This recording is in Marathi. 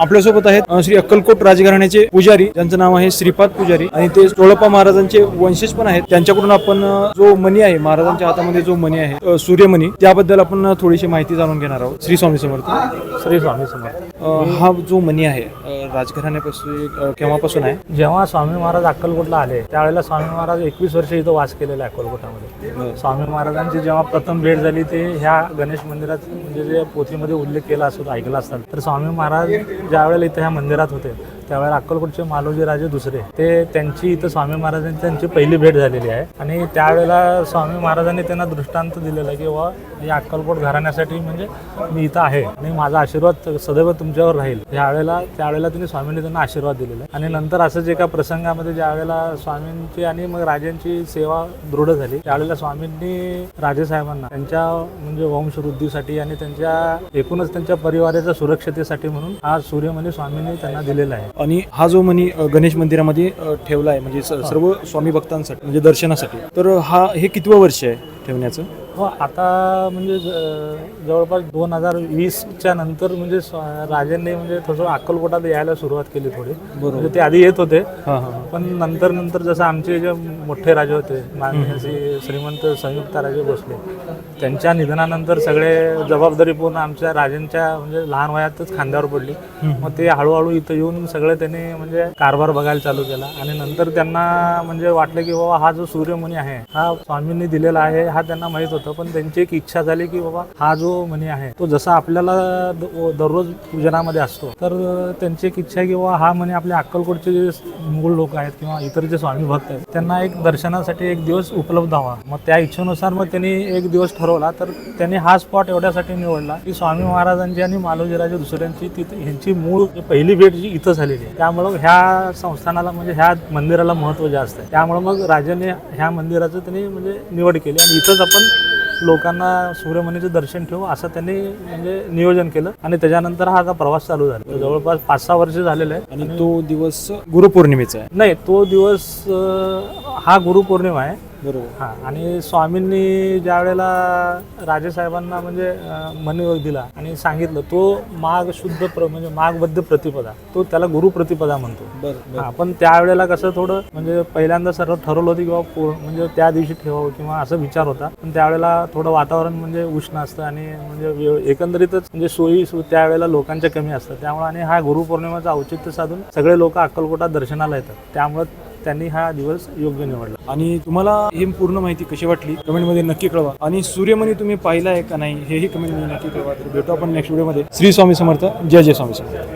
आपल्यासोबत आहेत श्री अक्कलकोट राजघराण्याचे पुजारी ज्यांचं नाव आहे श्रीपाद पुजारी. आणि ते चोळप्पा महाराजांचे वंशज पण आहेत. त्यांच्याकडून आपण जो मणी आहे महाराजांच्या हातामध्ये जो मणी आहे सूर्यमणी त्याबद्दल आपण थोडीशी माहिती जाणून घेणार आहोत. श्री स्वामी समर्थ. श्री स्वामी समर्थ. हा जो मणी आहे राजघराण्यापासून केव्हापासून आहे? जेव्हा स्वामी महाराज अक्कलकोटला आले त्यावेळेला स्वामी महाराज एकवीस वर्ष इथं वास केलेला आहे अक्कलकोटामध्ये. स्वामी महाराजांची जेव्हा प्रथम भेट झाली ते ह्या गणेश मंदिरात म्हणजे जे पोथीमध्ये उल्लेख केला असतो ऐकला असतात तर स्वामी महाराज ज्या वेळेला इथं ह्या मंदिरात होते त्यावेळेला अक्कलकोटचे मालोजी राजे दुसरे. ते त्यांची इथं स्वामी महाराजांची त्यांची पहिली भेट झालेली आहे. आणि त्यावेळेला स्वामी महाराजांनी त्यांना दृष्टांत दिलेला की वा हे अक्कलकोट घराण्यासाठी म्हणजे मी इथं आहे. आणि माझा आशीर्वाद सदैव तुमच्यावर राहील. यावेळेला त्यावेळेला त्यांनी स्वामींनी त्यांना आशीर्वाद दिलेला आहे. आणि नंतर असंच एका प्रसंगामध्ये ज्यावेळेला स्वामींची आणि मग राजांची सेवा दृढ झाली त्यावेळेला स्वामींनी राजेसाहेबांना त्यांच्या म्हणजे वंशवृद्धीसाठी आणि त्यांच्या एकूणच त्यांच्या परिवाराच्या सुरक्षतेसाठी म्हणून हा सूर्यमणी स्वामींनी त्यांना दिलेला आहे. आणि हा जो म्हणी गणेश मंदिरामध्ये ठेवला आहे म्हणजे स- सर्व स्वामी भक्तांसाठी म्हणजे दर्शनासाठी तर हा हे कितवं वर्ष आहे ठेवण्याचं? हो आता म्हणजे ज- जवळपास दोन हजार वीसच्या नंतर म्हणजे स्व- राजांनी म्हणजे थोडं अक्कलकोटात यायला सुरुवात केली थोडी. म्हणजे ते आधी येत होते. हां हां पण नंतर नंतर जसं आमचे जे मोठे राजे होते माननीय श्री श्रीमंत संयुक्त राजे भोसले त्यांच्या निधनानंतर सगळे जबाबदारी पूर्ण आमच्या राजांच्या म्हणजे लहान वयातच खांद्यावर पडली. मग ते हळूहळू इथं येऊन सगळे त्यांनी म्हणजे कारभार बघायला चालू केला. आणि नंतर त्यांना म्हणजे वाटलं की बाबा हा जो सूर्यमणी आहे हा स्वामींनी दिलेला आहे हा त्यांना माहीत होतं. पण त्यांची एक इच्छा झाली की बाबा हा जो मणी आहे तो जसा आपल्याला द- दररोज पूजनामध्ये असतो तर त्यांची एक इच्छा आहे की बाबा हा मणी आपल्या अक्कलकोटचे जे मूळ लोक आहेत किंवा इतर जे स्वामी भक्त आहेत त्यांना एक दर्शनासाठी एक दिवस उपलब्ध हवा मग त्या इच्छेनुसार मग त्यांनी एक दिवस ठरवला तर त्यांनी हा स्पॉट एवढ्यासाठी निवडला की स्वामी महाराजांची आणि मालोजीराजे दुसऱ्यांची तिथे ह्यांची मूळ पहिली भेट जी इथं झालेली आहे त्यामुळं ह्या संस्थानाला म्हणजे ह्या मंदिराला महत्त्व जास्त आहे. त्यामुळं मग राजाने ह्या मंदिराचं त्यांनी म्हणजे निवड केली आणि इथंच आपण लोकांना सूर्यमणीचं दर्शन ठेवू असं त्यांनी म्हणजे नियोजन केलं. आणि त्याच्यानंतर हा आता प्रवास चालू झाला. जवळपास पाच सहा वर्ष झालेले आहे. आणि तो दिवस गुरुपौर्णिमेचा आहे. नाही तो दिवस हा गुरुपौर्णिमा आहे. बरोबर. हा आणि स्वामींनी ज्या वेळेला राजेसाहेबांना म्हणजे अं, मनी दिला आणि सांगितलं तो माघ शुद्ध प्र म्हणजे माघबद्ध प्रतिपदा तो त्याला गुरु प्रतिपदा म्हणतो. बरं हा पण त्यावेळेला कसं थोडं म्हणजे पहिल्यांदा सर्व ठरवलं होतं की बाबा पो- म्हणजे त्या दिवशी ठेवावं किंवा असं विचार होता पण त्यावेळेला थोडं वातावरण म्हणजे उष्ण असतं आणि म्हणजे एकंदरीतच म्हणजे सोयी त्यावेळेला लोकांच्या कमी असतात. त्यामुळे आणि हा गुरुपौर्णिमेचं औचित्य साधून सगळे लोक अक्कलकोटात दर्शनाला येतात. त्यामुळे त्यांनी हा दिवस योग्य निवडला. आणि तुम्हाला ही पूर्ण माहिती कशी वाटली? कमेंटमध्ये नक्की कळवा. आणि सूर्यमणी तुम्ही पाहिला आहे का नाही हेही कमेंटमध्ये नक्की कळवा. तर भेटू आपण नेक्स्ट व्हिडिओमध्ये श्री स्वामी समर्थ. जय जय स्वामी समर्थ.